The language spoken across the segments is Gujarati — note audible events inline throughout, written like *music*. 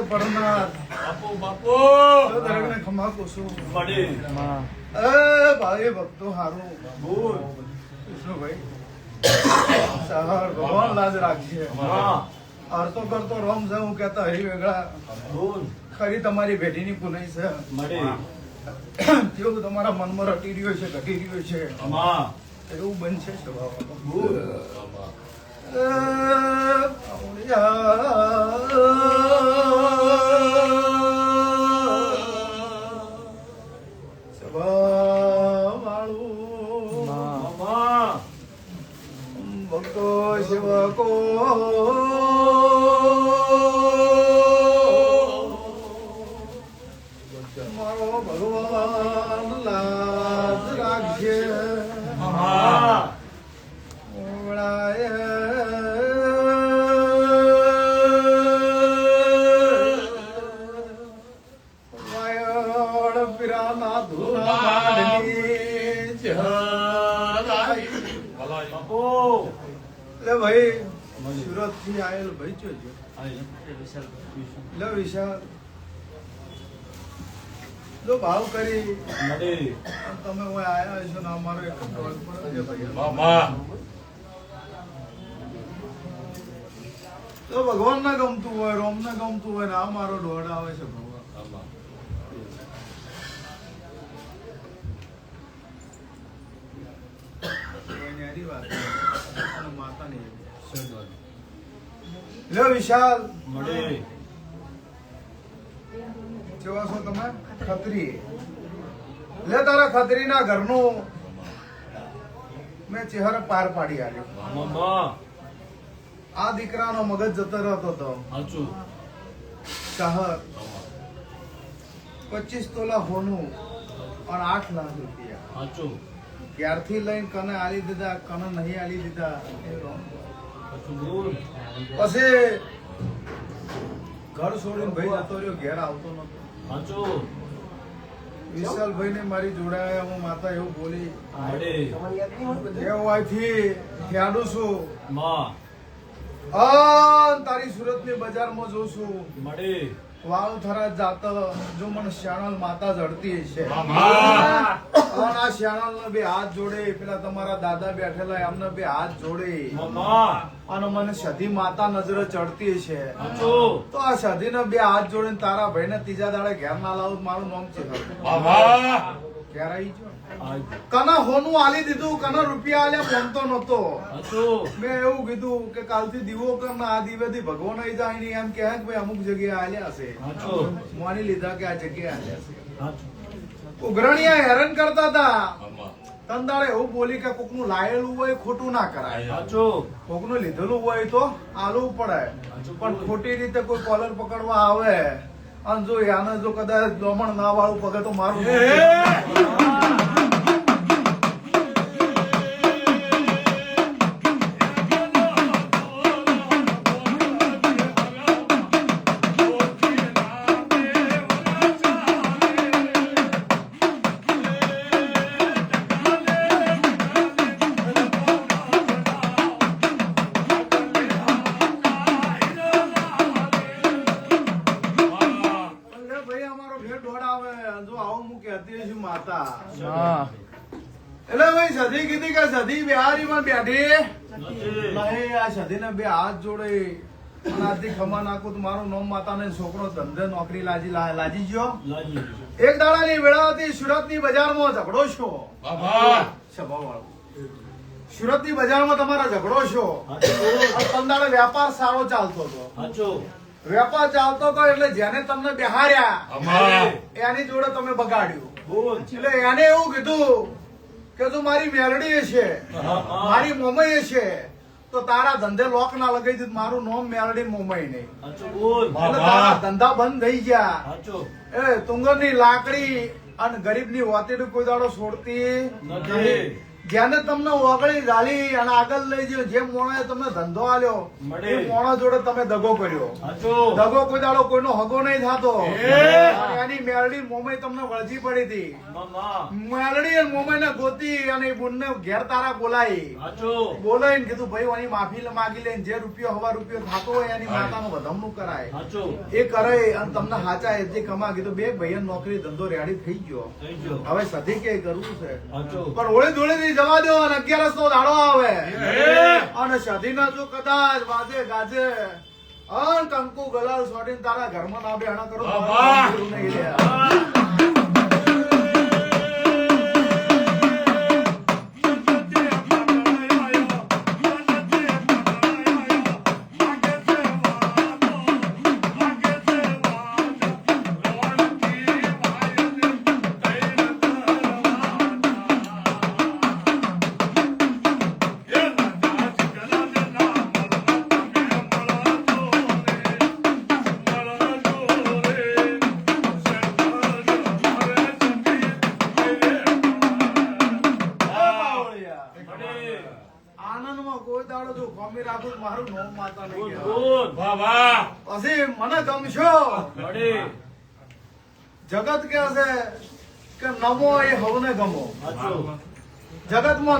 નાથ પરનાથ બાપુ બાપુ. દરેકને ખમા કોશું મળી એ ભાઈ ભક્તો હારું. બોલ. કૃષ્ણભાઈ સહર ભગવાન લાજ રાખજે. અર્થો કરતો રોમ છે હું કહેતા હરી વેગળા ખરી તમારી ભેટીની પુનઈ છે. કેવું તમારા મનમાં રટી રહ્યો છે ઘટી રહ્યો છે. એવું બનશે સ્વભાવ. બોલમાં ભાવ કરી. તમે હું આયા છો ને અમારો એક તો ભગવાન ના ગમતું હોય રોમ ના ગમતું હોય ને આ મારો દોડ આવે છે ભગવાન. વિશાલ. મળે. કેવા છો તમે? ખત્રી. લે તારા ખત્રી ના ઘરનું. મેં ચહેરો પાર પાડી આવ્યો આ દીકરાનો મગજ જતો રહેતો હતો શહર પચીસ તોલા હોનું અને આઠ લાખ રૂપિયા. ત્યારથી ક્યારથી લઈને કને આલી દીધા કને નહીં આલી દીધા પછી ઘર છોડીને ભાઈ જતો રહ્યો ઘેર આવતો નતો હાચું વિશાલભાઈ ને મારી જોડાયા હું માતા એવું બોલી મળી એ વાયથી ખ્યાડું છું. માં. તારી જોઉં છું. મળી. વાવ થરા જાત જો મને શ્યાણલ માતા જડતી છે પણ આ શ્યાણલ બે હાથ જોડે પેલા તમારા દાદા બેઠેલા એમને બે હાથ જોડે. અને મને સધી માતા નજરે ચડતી છે. તો આ સધી ને બે હાથ જોડીને તારા ભાઈ ને ત્રીજા દાડે ઘેર ના લાવું મારું નામ છે. ઘેર આવી કના હોનું આલી દીધું કના રૂપિયા આલ્યા ફોનતો નતો મેં એવું કીધું કે કાલથી દીવો કર ના આ દીવેથી ભગવાન આવી જાય નહીં. એમ કે ભાઈ અમુક જગ્યાએ આલ્યા હશે હાચું માની લીધા કે આ જગ્યાએ આલ્યા છે. ઉઘરણીયા હેરાન કરતા હતા. તંદાળે એવું બોલી કે કોકનું લાયેલું હોય ખોટું ના કરાય. હાચું કોકનું લીધેલું હોય તો આલવું પડે. પણ ખોટી રીતે કોઈ કોલર પકડવા આવે અને જો યાને જો કદાચ દમણ ના વાળું પગે તો મારું એટલે ભાઈ સધી કીધી કે સધી બિહારીમાં બેઠી? નહીં આ સધીને બે હાથ જોડે આજથી ખમા નાખું તો મારું નામ માતાને છોકરો ધંધે નોકરી લાજી લાજી ગયો? એક દાડાની વેળા સુરતની બજારમાં ઝઘડો છો? બાબા સભાવાળો. સુરતની બજારમાં તમારા ઝઘડો છો? તંદાડે વેપાર સારો ચાલતો હતો. હાચું વેપાર ચાલતો હતો એટલે જેને તમને બેહાર્યા એની જોડે તમે બગાડ્યું. બોલ. એટલે એને એવું કીધું કે તું મારી મેલડી છે મારી મોમઈ છે તો તારા ધંધે લોક ના લગાઈ દીધું મારું નોમ મેલડી મોમઈ નહીં. તારા ધંધા બંધ થઈ ગયા. એ તુંગરની લાકડી અને ગરીબની વાતી કોઈ દાડો છોડતી નથી. જેને તમને ઓગળી ઝાલી અને આગળ લઈ ગયો જે મોણો તમને ધંધો આલ્યો એ મોણો જોડે તમે દગો કર્યો. દગો કોઈ દાડો કોઈનો હગો નહીં થતો. એની મેરડી મોમાઈ તમને વળજી પડી હતી. મેરડી અને અને મોમાઈને ગોતી અને એ બંને ઘેર તારા બોલાઈ સાચો. બોલાઈને કીધું ભાઈ એની માફી માગી લઈને જે રૂપિયો હવા રૂપિયો થતો હોય એની માતાનું વધામણું કરાય. એ કરે અને તમને હાચા એથી કમા કીધું બે ભાઈ નોકરી ધંધો રેડી થઈ ગયો. હવે સધી કે કરવું છે. પણ ઓળી હોળી ધૂળેટી જવા દો અને અગિયારસ નો દાડો આવે. અને અને સધીના જો કદાચ વાજે ગાજે અન કંકુ ગલાલ સોટીને તારા ઘરમાં ના બેહણા કરો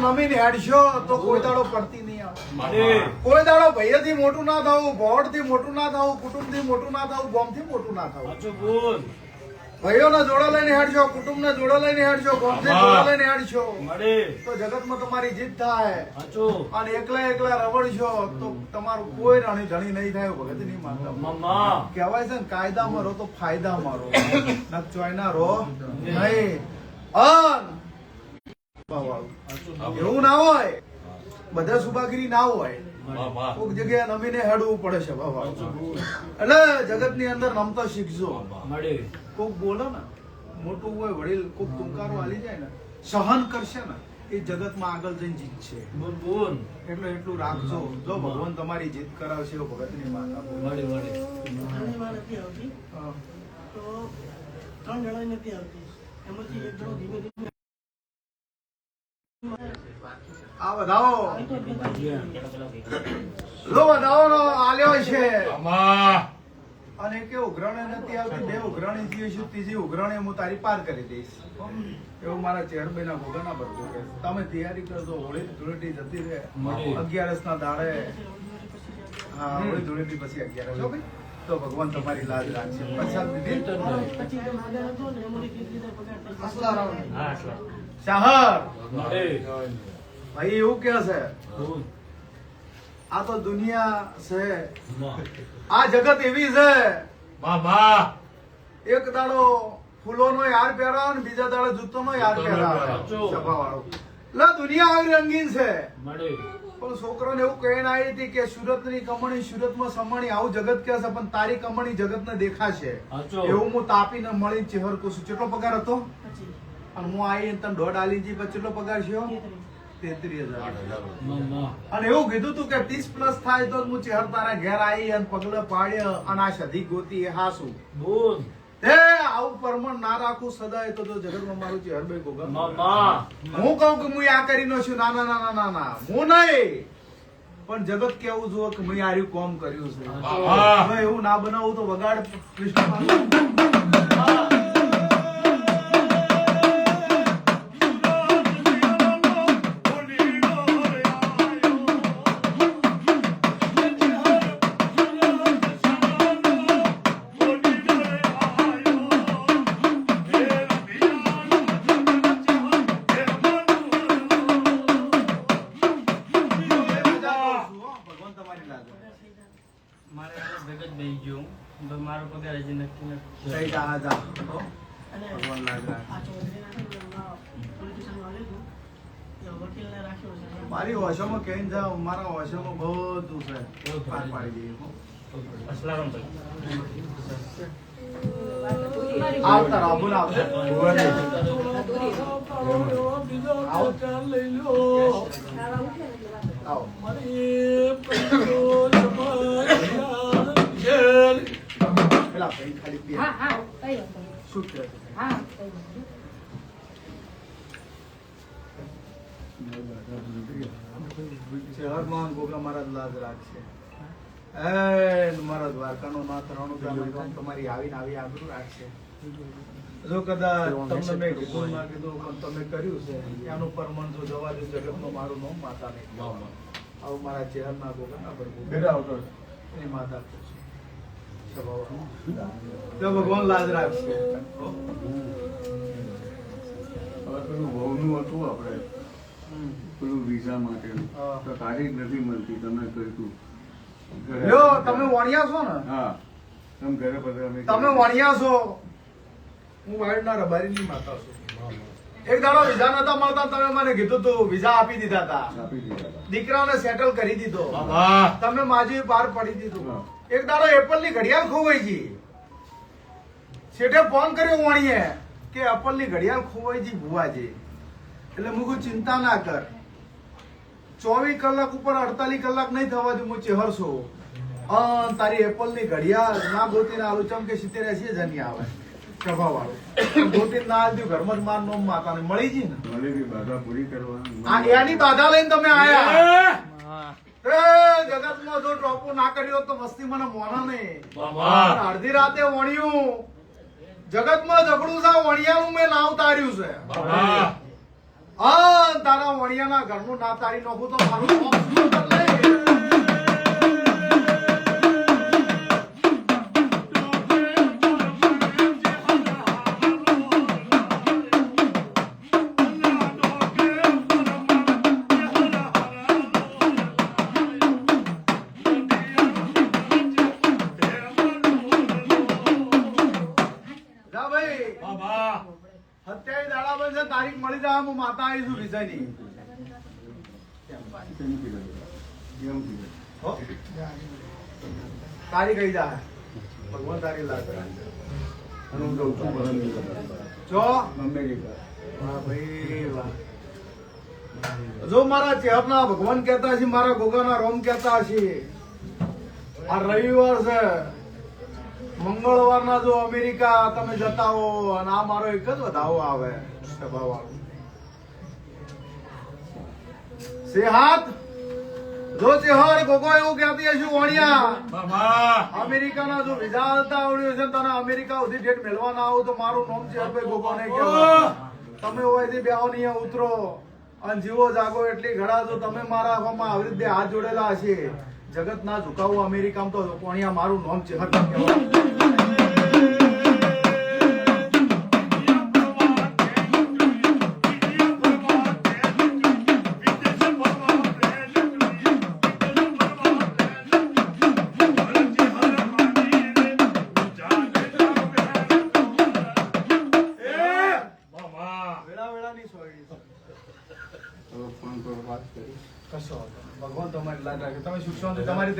નમીને હેડશો તો કોઈ દાડો પડતી નહીં આવે. કોઈ દાડો ભૈયાથી મોટું ના થવું ભોળથી મોટું ના થવું કુટુંબથી મોટું ના થવું ગોમથી મોટું ના થવું. ભાઈઓના જોડા લઈને હેડશો કુટુંબના જોડા લઈને હેડશો ગોમથી જોડા લઈને હેડશો. તો જગતમાં તમારી જીત થાય. અને એકલા એકલા રવડશો તો તમારું કોઈ રાણી ધણી નહીં થાય ભગત નહીં માનતા. કેવાય કહેવાય છે ને કાયદામાં રહો તો ફાયદામાં મારો. *coughs* નક ચોયના રહો નહીં. અન એવું ના હોય. બધા સુભાગીરી ના હોય. કોઈક જગ્યાએ નમીને હેડવું પડે છે બાબા એટલે જગતની અંદર નમતા શીખજો. કોક બોલે ને મોટું હોય વડીલ કોક ટૂંકારો હાલી જાય ને સહન કરશે ને એ જગતમાં આગળ જઈને જીતશે. છે બોલ. એટલે એટલું રાખજો. જો ભગવાન તમારી જીત કરાવશે એવું ભગતની માતા બોલે. મળે મળે. ઘણીવાર નથી આવતી. હા. તો ત્રણ જણા નથી આવતી. એમાંથી એક જણો ધીમે ધીમે આ વધાવો આવતો જ નથી. લો વધાવો આલ્યો છે. અને કે ઉઘરાણી નથી આવતી બે ઉઘરાણી થયું છે ત્રીજી ઉઘરાણી હું તારી પાર કરી દઈશ. એવું મારા ચેરભાઈ ના ભોગાના બધું કે તમે તૈયારી કરજો હોળી ધૂળેટી જતી રહે. અગિયારસ ના દાડે. હા હોળી ધૂળેટી પછી અગિયારસ. ભાઈ. તો ભગવાન તમારી લાજ રાખશે. પ્રસાદ દીધી? ને શાહર ભાઈ એવું કે છે. આ તો દુનિયા છે. આ જગત એવી છે. એક દાડો ફૂલોનો યાર પહેરાવો ને બીજા દાડો જૂતોનો યાર જૂતોનો પહેરાવે. પહેરાવો. સભાવાળો. એટલે દુનિયા આવી રંગીન છે. પણ પણ છોકરોને એવું કહીને આવી હતી કે સુરતની કમણી સુરતમાં સમણી આવું જગત કે છે પણ તારી કમણી જગત ને દેખાશે એવું હું તાપીને મળી ચેહર કુશું કેટલો પગાર હતો? અને હું આવી તને દોઢ આલી જી પછી કેટલો પગાર છે તેત્રીસ. તેત્રીસ હજાર અને એવું કીધું તું કે ત્રીસ પ્લસ થાય તો હું ચેહર તારા ઘેર આવી અને પગલે પાડ્યા અને આ સધી ગોતી એ હાસું. બોલ. તે આવું પરમણ ના રાખું સદાય તો જગતમાં મારું ચેહરભાઈ ગોગા હું કહું કે હું આ કરી નો છું. ના ના ના ના ના. હું નહીં. પણ જગત કેવું જુઓ કે મેં આર્યું કોમ કર્યું છે. એવું ના બનાવું તો વગાડ કૃષ્ણ વાંધો નહીં. શહેરમાં ગોગા મહારાજ લાજ રાખશે મારા દ્વારકાનો નાથ રણુજાનો તમારી આવીને આવી આબરૂ રાખશે. જો કદાચ તમને મેં કીધું ના કીધું પણ તમે કર્યું છે એનું પરમણ જો જવા દે જગતનું મારું નામ માતા નહીં. વાહ વાહ. આવું મારા ચહેરના ગોગાના પ્રભુ. એની માતા કહું છું. સ્વભાવ. તો ભગવાન લાજ રાખશે. પેલું વહુનું હતું આપણે. હમ. પેલું વિઝા માટેનું. તો તારીખ નથી મળતી તમે કહ્યું લ્યો તમે વણિયા છો ને? હા. તમે ઘરે બધા અમે તમે વણિયા છો? હું વાયડના રબારીની માતા છું. એક દાડો વિઝા નતા મળતા તમે મને કીધું તું વિઝા આપી દીધા હતા આપી દીધા સેટલ કરી દીધો. તમે માજી પાર પડી દીધું. એક દાડો એપલની ઘડિયાળ ખોવાઈ ગઈ. શેઠે ફોન કર્યો વણીએ કે એપલની ઘડિયાળ ખોવાઈ ગઈ ભુવાજી. એટલે મુકું ચિંતા ના કર. ચોવીસ કલાક ઉપર અડતાલીસ કલાક નહીં થવા દઉં હું ચેહર છું તારી એપલની ઘડિયાળ ના ગોતીને આલુ ચમ કે સિત્તેર એસી હજારની આવે. પ્રભાવ વાળું ગોતી ના આલતી ઘરમાં જ માર નોમ માતાને. મળી જી ને? મળી ગઈ બાધા પૂરી કરવાની. એની બાધા લઈને તમે આયા. જગતમાં જો ડ્રોપો ના કર્યો તો મસ્તી મને મોના નહીં. અડધી રાતે વણ્યું. જગતમાં ઝઘડું છે વણિયાનું મેં નાવ તાર્યું છે. હા તારા વણિયાના ઘરનું ના તારી નાખું તો મારું ભાઈ. વાહ વાહ સત્યાવીસ છે, તારીખ મળી જાય, હું માતા આવીશું વિષયની કેમ કીધું? હો? તારીખ કઈ જાય ભગવાન તારી લાગે હું જઉં છું. જો વાહ ભાઈ, વાહ જો મારા ચેહરના ભગવાન કહેતા છે મારા ગોગાના રોમ કહેતા છે આ રવિવાર છે મંગળવારના જો અમેરિકા તમે જતા હો અને આ મારો એક જ વધાવો આવે સભાવાળો. સેહાત જો ચેહર ગોગો એવું કહેતી હશું, વણિયા, અમેરિકાના જો વિઝા હાલતા આવડ્યું છે તને અમેરિકા સુધી ડેટ મેળવા ના આવું તો મારું નામ છે ભાઈ ગોગો નહીં કહેવાય. તમે હોયથી બેહો ને અહીંયા ઉતરો. અને જીવો જાગો એટલી ઘડા જો તમે મારા આમાં આવી રીતે હાથ જોડેલા હશે. જગત ના ઝુકાવું અમેરિકામાં તો કોણિયા મારું નોમ છે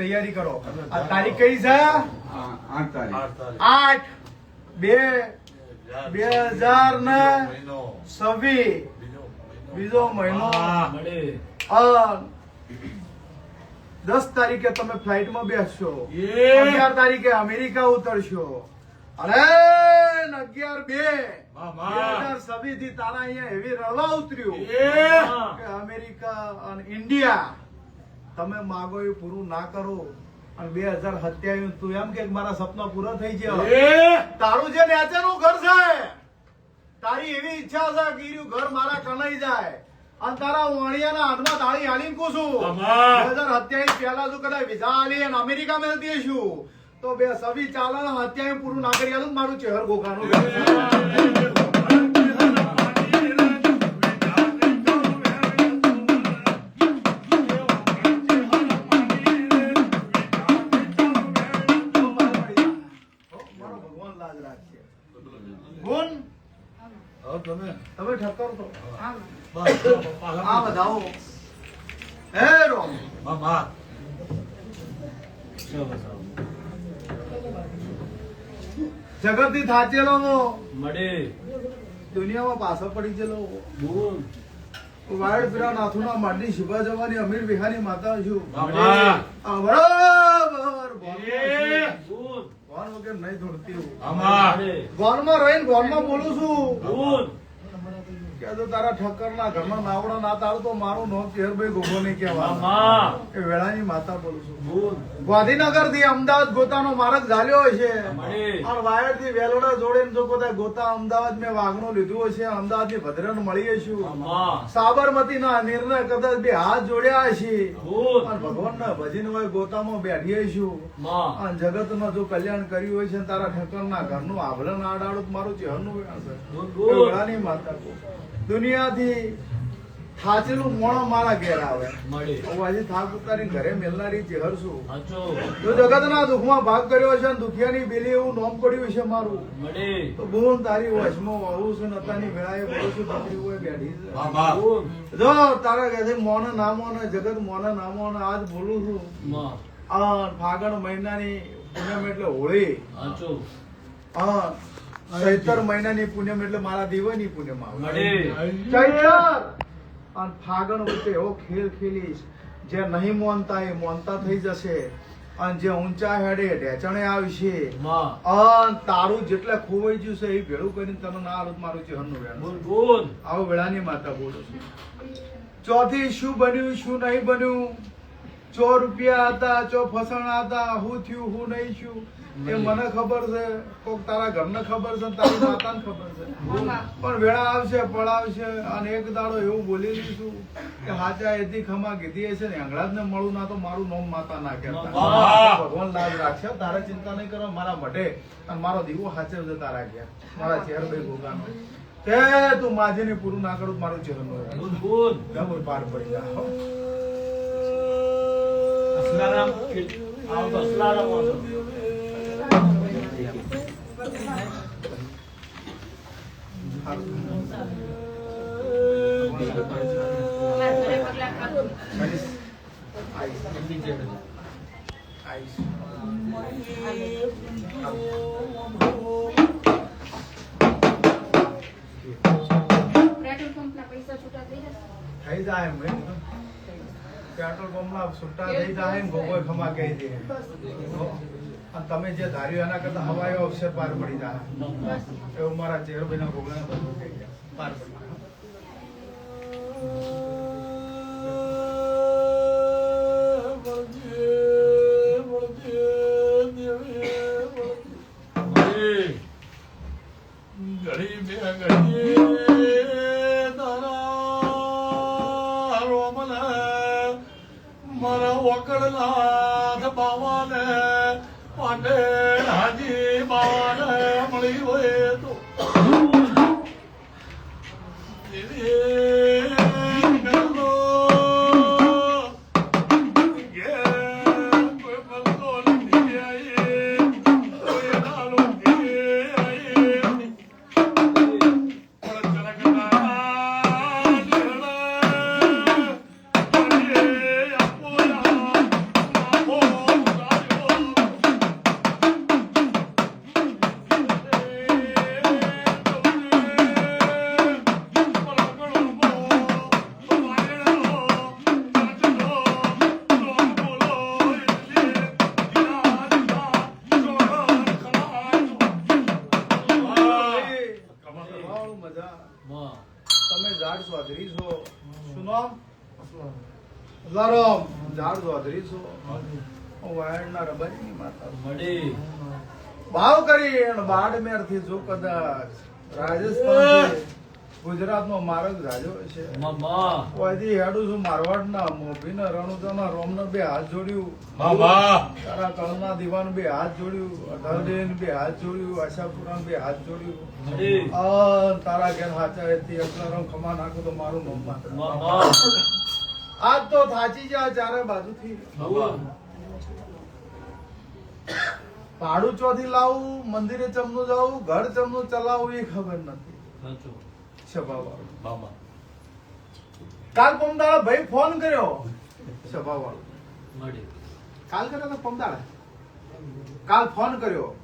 તૈયારી કરો. આ તારીખ કઈ છે? આઠ બે બે હજાર ને છવ્વીસ. બીજો મહિનો. દસ તારીખે તમે ફ્લાઇટમાં બેસશો. અગિયાર તારીખે અમેરિકા ઉતરશો. અરે અગિયાર બે છવ્વીસથી તારા અહીંયા એવી રવા ઉતર્યું કે અમેરિકા અને ઇન્ડિયા. તમે માગો એ પૂરું ના કરો. અને બે હજાર સત્યાવીસ તું એમ કે મારા સપના પૂરા થઈ ગયા. તારું જે નેચરનું ઘર છે તારી એવી ઈચ્છા છે કે ઘર મારા કનાઈ જાય. અને તારા વાણિયાના હાથમાં તાળી હાલીને કૂશું બે હજાર સત્યાવીસ પહેલા તું કદાચ વિઝા આલી અને અમેરિકા મેળતી હશું તો બે સવી ચાલે અત્યારે પૂરું ના કરી આલું મારું ચહેર ગોખાનું થી થાચેલો નો મળે. દુનિયામાં પાછો પડી ગયેલો બોલ. વાયડ પીરા નાથુના માંડી શુભા જવાની અમીર વિહારી માતા છું. ગોન વગર નહીં ધોડતી હું. ગોનમાં રહીને ગોનમાં બોલું છું. કે જો તારા ઠક્કરના ઘરમાં નાવડા ના તાળ તો મારું નામ ચેરભાઈ ગોગો નહીં કહેવાનું. મામા. એ વેળાની માતા બોલું છું. ગાંધીનગરથી અમદાવાદ ગોતાનો માર્ગ ઝાલ્યો છે. અને વાયરથી વેલોડા જોડે જો બધા ગોતા અમદાવાદ મેં વાઘનો લીધું હશે અમદાવાદથી ભદ્રન મળીએ છું સાબરમતી ના નિર્ણય કદાચ બે હાથ જોડ્યા છે અને ભગવાન ના ભજન હોય ગોતામાં બેઠી હશું માં. અને જગતમાં જો કલ્યાણ કર્યું હોય છે તારા ઠક્કર ના ઘરનું આભરણ આડાડું મારું ચહેરનું વેણ છે. વેળાની માતા. દુનિયાથી થાચેલું મોણો મારા ઘેર આવે. હું આજે થાક ઉતારીને ઘરે મેલનારી ચહેર છું. જો જગતના દુઃખમાં ભાગ કર્યો છે ને દુખિયાની બેલી એવું નોમ પડ્યું છે મારું તો બોન તારી વચમાં આવું છું ને અત્યારની વેળાએ બોલું છું હોય બેઠી છે. જો તારા કહે મોન ના મોન જગત મોન ના મોન આજ બોલું છું. ફાગણ મહિનાની પૂનમ એટલે હોળી. હા. ચૈતર મહિનાની પુણ્યમ એટલે મારા દીવાની પુણ્યમ આવે. ચૈતર! અને ફાગણ વચ્ચે એવો ખેલ ખેલીશ જે નહીં મોનતા એ મોનતા થઈ જશે. અને જે ઊંચા હેડે ઢેચણે આવશે. અન તારું જેટલે ખોવાઈ ગયું છે એ ભેળું કરીને તને ના રૂપ મારું ચહેરનું વેણ ગુડ આવો વેળાની માતા બોલું છું. ચોથી શું બન્યું શું નહીં બન્યું? ચો રૂપિયા હતા ચો ફસણા હતા હું થયું હું નહીં શું એ મને ખબર છે કોક તારા ઘરને ખબર છે તારી માતાને ખબર છે. પણ વેળા આવશે પડાવશે અને એક દાડો એવું બોલી દઈશું કે હાચા એથી ખમા કીધી હશે ને હંગળાજ ને મળું ના તો મારું નોમ માતા ના કહેતા. ભગવાન લાજ રાખશે તારે ચિંતા નહીં કરો મારા મઢે અને મારો દીવો હાચવશે તારા ઘેર. મારા ચેર ભાઈ ભોગાનો. તે તું માજીને પૂરું ના કરું મારું ચેર નો પાર પડી જા હો. અસલારામ આવ અસલારામ પેટ્રોલ પંપના છૂટા થઈ જાય ને ગોગોય ખમા કહી દે. અને તમે જે ધાર્યું એના કરતા હવાયો અવસર પાર પડી જાય એવું મારા ચેરભાઈના ગોગલાને બધું થઈ ગયા પાર પડી જાય. લારામ ઝાડ સ્વાધરી છો. હું વાયડના રબારીની માતા મળી. ભાવ કરી બાડમેરથી જો કદાચ રાજસ્થાન ગુજરાત નો માર્ગ જાજો છે મામા હેડું છું મારવાડ ના મોભી ના રણુજા ના રોમ બે હાથ જોડ્યું. તારા કળના દીવાન બે હાથ જોડ્યું. અઢળદેવ બે હાથ જોડ્યું. આશાપુરા બે હાથ જોડ્યું. તારા ઘેર હાચા એથી અત્યારે ખમા નાખું તો મારું નામ માત્ર. મામા આજ તો થાચી જા ચારે બાજુથી. ભાડું ચોથી લાવું મંદિરે ચમનું જાવું ઘર ચમનું ચલાવું એ ખબર નથી. સાચું. કાલ પમદાળા ભાઈ ફોન કર્યો. સભાવાળો. કાલ કર્યો તો પમદાળા? કાલ ફોન કર્યો.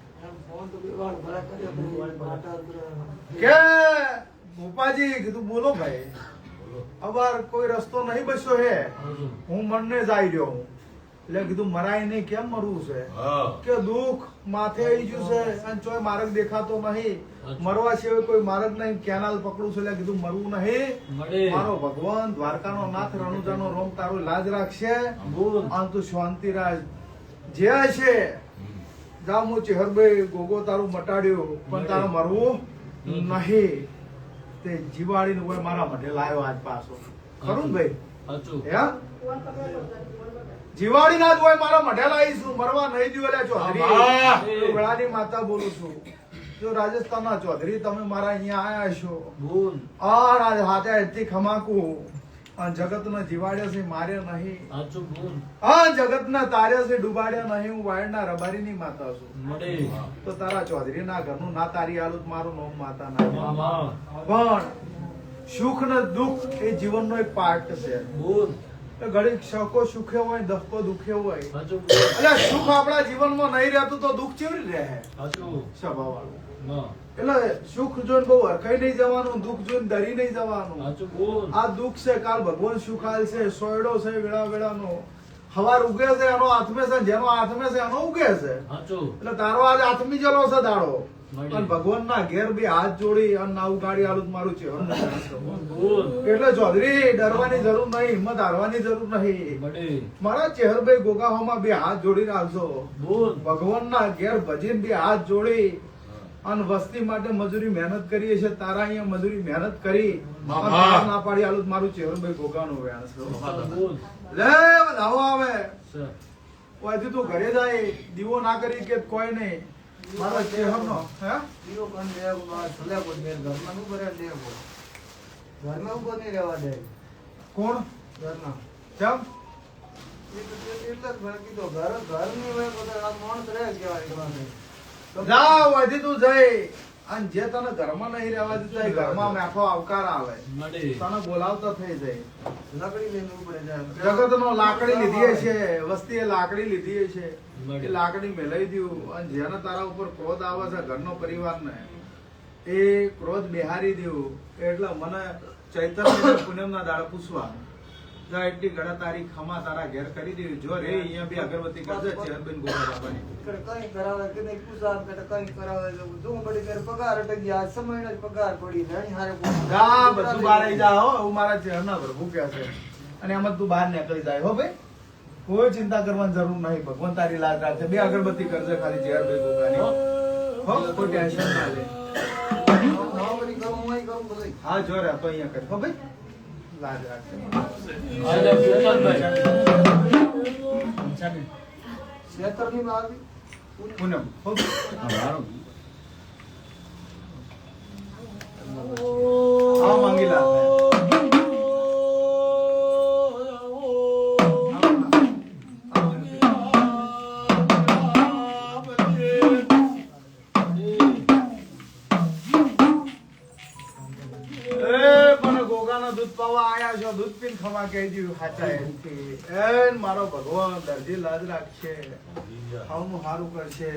કે ભોપાજી કીધું બોલો ભાઈ. અવાર કોઈ રસ્તો નહીં બસ્યો હે. હું મનને જાય રહ્યો હું. એટલે કીધું મરાય નહીં કેમ મરવું છે? કે દુઃખ માથે આવી ગયું છે. અને ચોય માર્ગ દેખાતો નહીં. મરવા સિવાય કોઈ માર્ગ નહીં. કેનાલ પકડું છે એટલે કીધું મરવું નહીં. મારો ભગવાન દ્વારકાનો નાથ રણુજાનો રોમ તારો લાજ રાખશે. આમ તું શાંતિ રાજ જે છે જા હું ચેહરભાઈ ગોગો તારું મટાડ્યું. પણ તારું મરવું નહીં. તે જીવાડીને કોઈ મારા માટે લાવ્યો આજ પાછો. ખરું ભાઈ? જીવાડી ના જ હોય મારા મઢે લાવીશું મરવા નહીં દીધો લે ચૌધરી. વેળાની માતા બોલું છું. જો રાજસ્થાન ના ચૌધરી તમે મારા અહીંયા આયા છો. આ રાજ હાથે ખમાકું. અને જગતને જીવાડ્યા છે માર્યા નહીં. સાચું બોલ. આ જગતના તાર્યા છે ડૂબાડ્યા નહીં. હું વાયડના રબારીની માતા છું. તો તારા ચૌધરીના ઘરનું ના તારી આલુત મારું નોમ માતા ના. પણ સુખ ને દુઃખ એ જીવનનો એક પાર્ટ છે. બોલ. ઘડીક શકો સુખે હોય દહકો દુખે હોય. એટલે સુખ આપણા જીવનમાં નહીં રહેતું તો દુઃખ કેવી રહે? સ્વભાવ હા. એટલે સુખ જોઈને બહુ હરખાઈ નહીં જવાનું દુઃખ જોઈને ડરી નહીં જવાનું. આ દુઃખ છે કાલ ભગવાન સુખાલ છે સોયડો છે વેળા વેળાનો. હવાર ઉગે છે એનો આત્મે છે જેનો આત્મે છે એનો ઉગે છે. એટલે તારો આજ આત્મી જલો છે દાડો. અને ભગવાન ના ઘેર બી હાથ જોડી અને નાવું ગાડી આલું મારું ચહેરું. એટલે ચૌધરી ડરવાની જરૂર નહીં હિંમત હારવાની જરૂર નહીં. ચહેર મારા ચેહરભાઈ ગોગાહોમાં બે હાથ જોડી રાખજો ભગવાન ના ઘેર ભજીને બે હાથ જોડી અને વસ્તી માટે મજૂરી મહેનત કરીએ છે તારા અહીંયા મજૂરી મહેનત કરી. ના પાડી આલું મારું ચેહરભાઈ ગોગાનું વેણ લે લાવો આવે. ઓયથી તું ઘરે જાય. દીવો ના કરી કે કોઈ નહીં. મારા ચેહરનો હે? દીવો કોણ લેવો બા છોલે કોણ મેલ ઘરમાં નું લે લેવો? ઘરમાં ઉપર નહીં રહેવા દે? કોણ? ઘરના કેમ? એટલે જ મેં કીધું ઘર ઘરની હોય બધા આ માણસ રહે કહેવાય. જા ઓયથી તું જઈ. અને જે તને ઘરમાં નહીં રહેવા દીધું એ ઘરમાં મેખો આવકાર આવે. તને બોલાવતા થઈ જાય. લાકડી જગત નો લાકડી લીધી છે વસ્તી એ લાકડી લીધી છે એ લાકડી મેલાઈ દઉં અને જેને તારા ઉપર ક્રોધ આવે છે ઘરનો પરિવારને એ ક્રોધ બિહારી દઉં એટલે મને ચૈતન્ય પૂનમ ના દાડા પૂછવા જા એટલી ગળા તારી ખમા તારા ઘેર કરી દેવી. જો રે અહીંયા બી અગરબત્તી કરજે ચેહરબેન ગોરા બાબાની. કઈ કરાવે કે નહીં? પૂછાવ કે કઈ કરાવે તો જો બડી કરે પગાર અટકી ગયા સમયનો જ પગાર પડી જાય. હારે ગા બધું બહાર આવી જા હો. હું મારા ચહેરના પર ભૂખ્યા છે. અને એમાં તું બહાર નીકળી જાય હો ભાઈ. કોઈ ચિંતા કરવાની જરૂર નહીં. ભગવાન તારી લાજ રાખશે બે અગરબત્તી કરજે ખાલી ચેહર ભાઈ ગોગાની હો કોઈ ટેન્શન ના લે. હા જો રે તો અહીંયા કર. હો ભાઈ. લાજ રાખશે આજે પૂનમભાઈ. શેતરની આવી પૂનમ હો હા માંગી લા છો દૂધ પીન ખમા કહી દીધું હાચા એન મારો ભગવાન દરજી લાજ રાખશે. ખાવાનું સારું કરશે.